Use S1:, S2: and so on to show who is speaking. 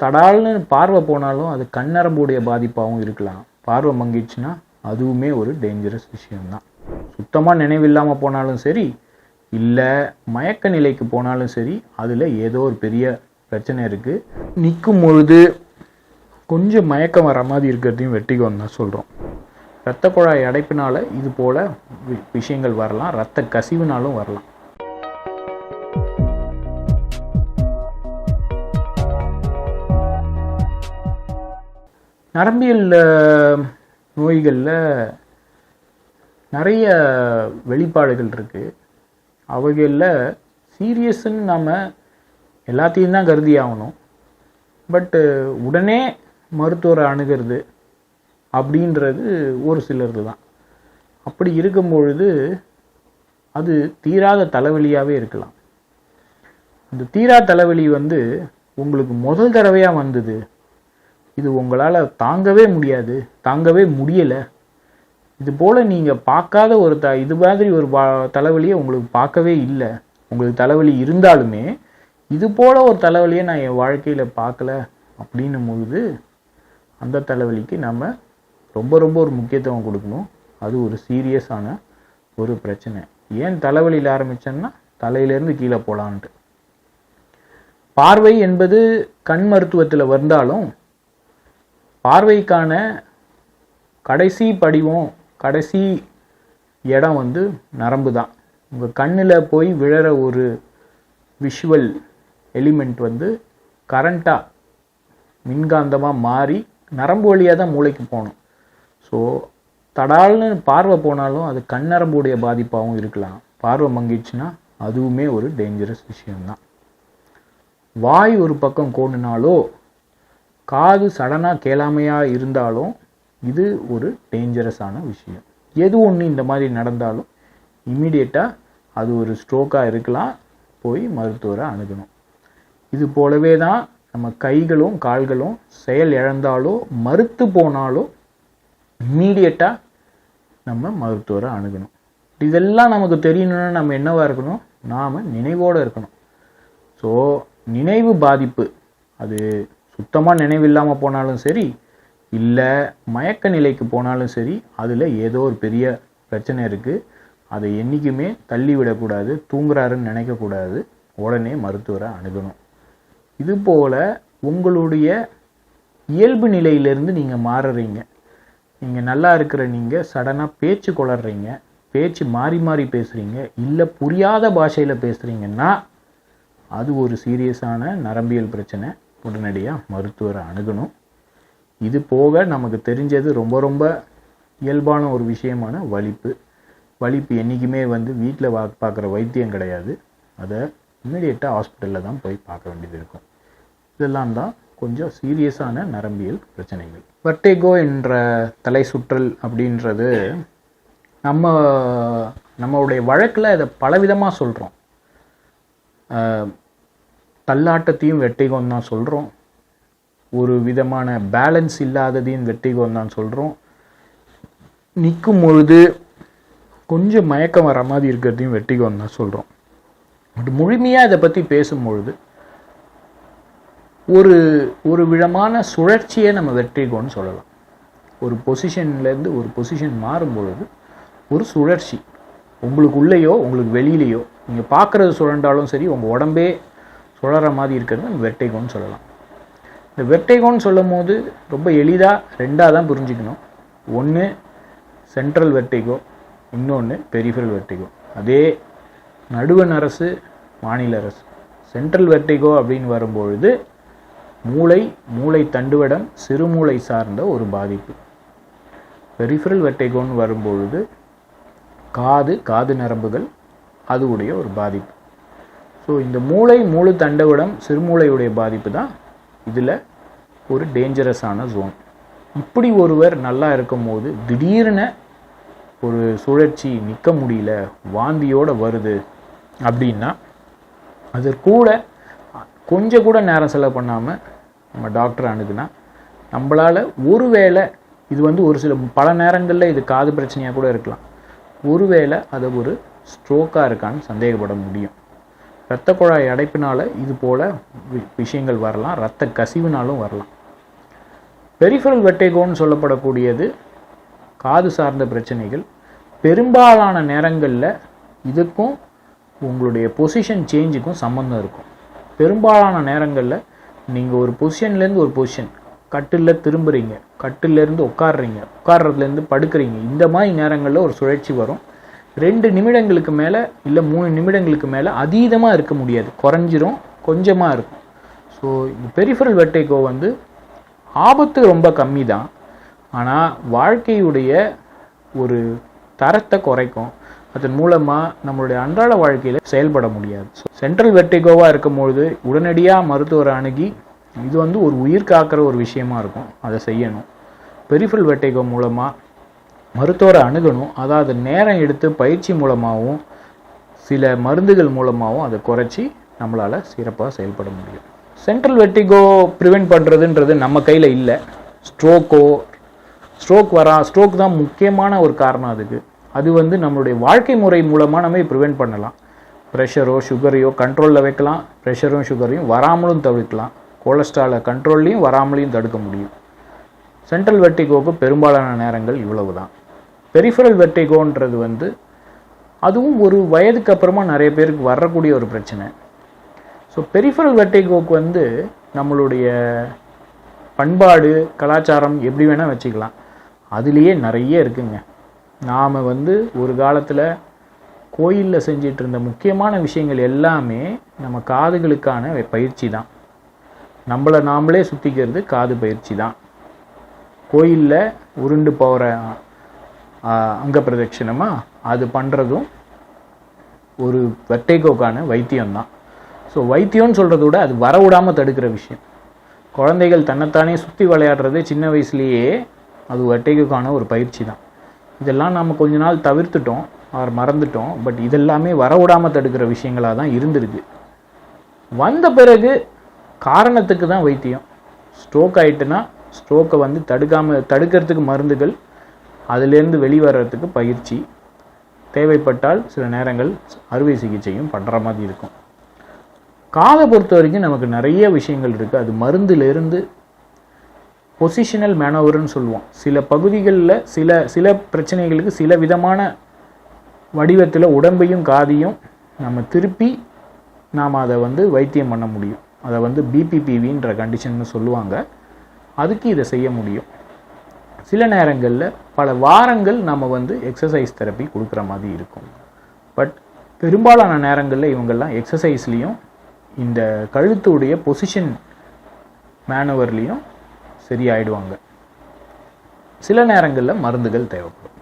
S1: தடால்னு பார்வை போனாலும் அது கண்ணரம்புடைய பாதிப்பாகவும் இருக்கலாம். பார்வை மங்கிடுச்சுன்னா அதுவுமே ஒரு டேஞ்சரஸ் விஷயம்தான். சுத்தமாக நினைவில்லாமல் போனாலும் சரி இல்லை மயக்க நிலைக்கு போனாலும் சரி அதில் ஏதோ ஒரு பெரிய பிரச்சனை இருக்குது நிற்கும் பொழுது கொஞ்சம் மயக்கம் வர மாதிரி இருக்கிறதையும் வெட்டிக்கோன்னு தான் சொல்கிறோம் இரத்த குழாய் அடைப்பினால் இது போல் வி- விஷயங்கள் வரலாம். இரத்த கசிவுனாலும் வரலாம். நரம்பியல் நோய்களில் நிறைய வெளிப்பாடுகள் இருக்குது அவைகளில் சீரியஸ்ன்னு நாம் எல்லாத்தையும் தான் கருதி ஆகணும். பட்டு உடனே மருத்துவரை அணுகிறது அப்படின்றது ஒரு சிலருக்கு தான். அப்படி இருக்கும் பொழுது அது தீராத தலைவலியாகவே இருக்கலாம். அந்த தீரா தலைவலி வந்து உங்களுக்கு முதல் தடவையாக வந்தது இது உங்களால் தாங்கவே முடியாது தாங்கவே முடியலை. இது போல் நீங்கள் பார்க்காத ஒரு த இது மாதிரி ஒரு பா- தலைவலியை உங்களுக்கு பார்க்கவே இல்லை. உங்களுக்கு தலைவலி இருந்தாலுமே இது போல் ஒரு தலைவலியை நான் என் வாழ்க்கையில் பார்க்கல அப்படின்னும் பொழுது அந்த தலைவலிக்கு நம்ம ரொம்ப ரொம்ப ஒரு முக்கியத்துவம் கொடுக்கணும். அது ஒரு சீரியஸான ஒரு பிரச்சனை. ஏன் தலைவலியில் ஆரம்பிச்சேன்னா தலையிலேருந்து கீழே போகலான்ட்டு பார்வை என்பது கண் மருத்துவத்தில் வந்தாலும் பார்வைக்கான கடைசி படிவம் கடைசி இடம் வந்து நரம்பு தான். உங்கள் கண்ணில் போய் விழற ஒரு விஷுவல் எலிமெண்ட் வந்து கரண்ட்டாக மின்காந்தமாக மாறி நரம்பு வழியாக தான் மூளைக்கு போகணும். ஸோ தடால்னு பார்வை போனாலும் அது கண் நரம்புடைய பாதிப்பாகவும் இருக்கலாம். பார்வை மங்கிடுச்சுன்னா அதுவுமே ஒரு டேஞ்சரஸ் விஷயம்தான். வாய் ஒரு பக்கம் கோணுனாலோ காது சடனாக கேளாமையாக இருந்தாலும் இது ஒரு டேஞ்சரஸான விஷயம். எது ஒன்று இந்த மாதிரி நடந்தாலும் இம்மிடியட்டாக அது ஒரு ஸ்ட்ரோக்காக இருக்கலாம். போய் மருத்துவரை அணுகணும். இது போலவே தான் நம்ம கைகளும் கால்களும் செயல் இழந்தாலோ மறுத்து போனாலோ இம்மீடியட்டாக நம்ம மருத்துவரை அணுகணும். இதெல்லாம் நமக்கு தெரியணும்னா நம்ம என்னவாக இருக்கணும்? நாம் நினைவோடு இருக்கணும். ஸோ நினைவு பாதிப்பு அது சுத்தமாக நினைவில்லாமல் போனாலும் சரி இல்லை மயக்க நிலைக்கு போனாலும் சரி அதில் ஏதோ ஒரு பெரிய பிரச்சனை இருக்குது அதை என்றைக்குமே தள்ளிவிடக்கூடாது தூங்குறாருன்னு நினைக்கக்கூடாது. உடனே மருத்துவரை அணுகணும். இது போல் உங்களுடைய இயல்பு நிலையிலேருந்து நீங்கள் மாறுறீங்க. நீங்கள் நல்லா இருக்கிற நீங்கள் சடனாக பேச்சு குளர்றீங்க பேச்சு மாறி மாறி பேசுகிறீங்க இல்லை புரியாத பாஷையில் பேசுகிறீங்கன்னா அது ஒரு சீரியஸான நரம்பியல் பிரச்சனை. உடனடியாக மருத்துவரை அணுகணும். இது போக நமக்கு தெரிஞ்சது ரொம்ப ரொம்ப இயல்பான ஒரு விஷயமான வலிப்பு. வலிப்பு என்றைக்குமே வந்து வீட்டில் வா பார்க்குற வைத்தியம் கிடையாது. அதை இம்மிடியட்டாக ஹாஸ்பிட்டலில் தான் போய் பார்க்க வேண்டியது இருக்கும். இதெல்லாம் தான் கொஞ்சம் சீரியஸான நரம்பியல் பிரச்சனைகள். வர்டேகோ என்ற தலை சுற்றல் அப்படின்றது நம்ம நம்மளுடைய வழக்கில் இதை பலவிதமாக சொல்கிறோம் தள்ளாட்டத்தையும் வெட்டிகோன்னு தான் சொல்கிறோம் ஒரு விதமான பேலன்ஸ் இல்லாததையும் வெட்டிகோன்னு தான் சொல்கிறோம் நிற்கும் பொழுது கொஞ்சம் மயக்கம் வர மாதிரி இருக்கிறதையும் வெட்டிகோன்னு தான் சொல்கிறோம் பட் முழுமையாக இதை பற்றி பேசும்பொழுது ஒரு ஒரு விதமான சுழற்சியை நம்ம வெற்றிகோன்னு சொல்லலாம். ஒரு பொசிஷன்லேருந்து ஒரு பொசிஷன் மாறும் பொழுது ஒரு சுழற்சி. உங்களுக்கு உள்ளேயோ உங்களுக்கு வெளியிலேயோ நீங்கள் பார்க்குறது சுழண்டாலும் சரி உங்கள் உடம்பே சுழற மாதிரி இருக்கிறது நம்ம வெட்டைகோன்னு சொல்லலாம். இந்த வெட்டைகோன்னு சொல்லும் போது ரொம்ப எளிதாக ரெண்டாக தான் புரிஞ்சுக்கணும். ஒன்று சென்ட்ரல் வெர்டிகோ இன்னொன்று பெரிஃபரல் வெர்டிகோ. அதே நடுவண் அரசு மாநில அரசு. சென்ட்ரல் வெர்டிகோ அப்படின்னு வரும்பொழுது மூளை மூளை தண்டுவடம் சிறுமூளை சார்ந்த ஒரு பாதிப்பு. பெரிஃபரல் வெர்டிகோன்னு வரும்பொழுது காது காது நரம்புகள் அதுவுடைய ஒரு பாதிப்பு. ஸோ இந்த மூளை மூளை தண்டவிடம் சிறுமூளையுடைய பாதிப்பு தான் இதில் ஒரு டேஞ்சரஸான ஜோன் இப்படி ஒருவர் நல்லா இருக்கும்போது திடீர்னு ஒரு சுழற்சி நிற்க முடியல வாந்தியோட வருது அப்படின்னா அது கூட கொஞ்சம் கூட நேரம் செலவு பண்ணாமல் நம்ம டாக்டர் அணுகுனா நம்மளால் ஒருவேளை இது வந்து ஒரு சில பல நேரங்களில் இது காது பிரச்சனையாக கூட இருக்கலாம். ஒருவேளை அதை ஒரு ஸ்ட்ரோக்காக இருக்கான்னு சந்தேகப்பட முடியும். இரத்த குழாய் அடைப்பினால் இது போல வி- விஷயங்கள் வரலாம். இரத்த கசிவினாலும் வரலாம். பெரிஃபரல் வெட்டேகோன்னு சொல்லப்படக்கூடியது காது சார்ந்த பிரச்சனைகள். பெரும்பாலான நேரங்களில் இதுக்கும் உங்களுடைய பொசிஷன் சேஞ்சுக்கும் சம்மந்தம் இருக்கும். பெரும்பாலான நேரங்களில் நீங்கள் ஒரு பொசிஷன்லேருந்து ஒரு பொசிஷன் கட்டில் திரும்புறீங்க கட்டிலேருந்து உட்காடுறீங்க உட்கார்றதுலேருந்து படுக்கிறீங்க இந்த மாதிரி நேரங்களில் ஒரு சுழற்சி வரும். ரெண்டு நிமிடங்களுக்கு மேலே இல்லை மூணு நிமிடங்களுக்கு மேலே அதீதமாக இருக்க முடியாது. குறைஞ்சிரும் கொஞ்சமாக இருக்கும். ஸோ இந்த பெரிஃபரல் வெட்டைக்கோ வந்து ஆபத்து ரொம்ப கம்மி தான் ஆனால் வாழ்க்கையுடைய ஒரு தரத்தை குறைக்கும். அதன் மூலமாக நம்மளுடைய அன்றாட வாழ்க்கையில் செயல்பட முடியாது. ஸோ சென்ட்ரல் வெர்டிகோவாக இருக்கும்பொழுது உடனடியாக மருத்துவரை அணுகி இது வந்து ஒரு உயிர் காக்கிற ஒரு விஷயமா இருக்கும். அதை செய்யணும். பெரிஃபரல் வெர்டிகோ மூலமாக மருத்துவரை அணுகணும். அதாவது நேரம் எடுத்து பயிற்சி மூலமாகவும் சில மருந்துகள் மூலமாகவும் அதை குறைச்சி நம்மளால் சிறப்பாக செயல்பட முடியும். சென்ட்ரல் வெர்டிகோ ப்ரிவெண்ட் பண்ணுறதுன்றது நம்ம கையில் இல்லை. ஸ்ட்ரோக்கோ ஸ்ட்ரோக் வரா ஸ்ட்ரோக் தான் முக்கியமான ஒரு காரணம் அதுக்கு. அது வந்து நம்மளுடைய வாழ்க்கை முறை மூலமாக நம்ம ப்ரிவெண்ட் பண்ணலாம். ப்ரெஷரோ சுகரையோ கண்ட்ரோலில் வைக்கலாம். ப்ரெஷரும் சுகரையும் வராமலும் தவிர்க்கலாம். கொலஸ்ட்ராலை கண்ட்ரோல்லையும் வராமலையும் தடுக்க முடியும். சென்ட்ரல் வெட்டிகோக்கு பெரும்பாலான நேரங்கள் இவ்வளவு தான் பெரிஃபரல் வெர்டிகோன்றது வந்து அதுவும் ஒரு வயதுக்கு அப்புறமா நிறைய பேருக்கு வரக்கூடிய ஒரு பிரச்சனை. ஸோ பெரிஃபரல் வெர்டிகோக்கு வந்து நம்மளுடைய பண்பாடு கலாச்சாரம் எப்படி வேணால் வச்சுக்கலாம். அதுலேயே நிறைய இருக்குங்க. நாம் வந்து ஒரு காலத்தில் கோயிலில் செஞ்சிட்டு இருந்த முக்கியமான விஷயங்கள் எல்லாமே நம்ம காதுகளுக்கான பயிற்சி தான். நம்மளை நாமளே சுத்திக்கிறது காது பயிற்சி தான். கோயிலில் உருண்டு போகிற அங்க பிரதட்சிணமாக அது பண்ணுறதும் ஒரு வெட்டைக்கோக்கான வைத்தியம் தான் ஸோ வைத்தியம்னு சொல்கிறத விட அது வரவிடாமல் தடுக்கிற விஷயம். குழந்தைகள் தன்னைத்தானே சுற்றி விளையாடுறதே சின்ன வயசுலேயே அது வெட்டைக்கோக்கான ஒரு பயிற்சி தான் இதெல்லாம் நம்ம கொஞ்ச நாள் தவிர்த்துட்டோம் அவர் மறந்துட்டோம் பட் இதெல்லாமே வரவிடாமல் தடுக்கிற விஷயங்களாக தான் இருந்திருக்கு. வந்த பிறகு காரணத்துக்கு தான் வைத்தியம். ஸ்ட்ரோக் ஆயிட்டுனா ஸ்ட்ரோக்கை வந்து தடுக்காமல் தடுக்கிறதுக்கு மருந்துகள் அதிலேருந்து வெளிவரத்துக்கு பயிற்சி தேவைப்பட்டால் சில நேரங்கள் அறுவை சிகிச்சையும் பண்ணுற மாதிரி இருக்கும். காதை பொறுத்த வரைக்கும் நமக்கு நிறைய விஷயங்கள் இருக்குது அது மருந்திலிருந்து பொசிஷனல் மேனோவர்னு சொல்லுவோம். சில பகுதிகளில் சில சில பிரச்சனைகளுக்கு சில விதமான வடிவத்தில் உடம்பையும் காதையும் நம்ம திருப்பி நாம் அதை வந்து வைத்தியம் பண்ண முடியும். அதை வந்து பிபிபிவின்ற கண்டிஷன்னு சொல்லுவாங்க. அதுக்கு இதை செய்ய முடியும். சில நேரங்களில் பல வாரங்கள் நம்ம வந்து எக்ஸசைஸ் தெரப்பி கொடுக்குற மாதிரி இருக்கும். பட் பெரும்பாலான நேரங்களில் இவங்கெல்லாம் எக்ஸசைஸ்லேயும் இந்த கழுத்துடைய பொசிஷன் மேனுவர்லேயும் சரியாயிடுவாங்க. சில நேரங்களில் மருந்துகள் தேவைப்படும்.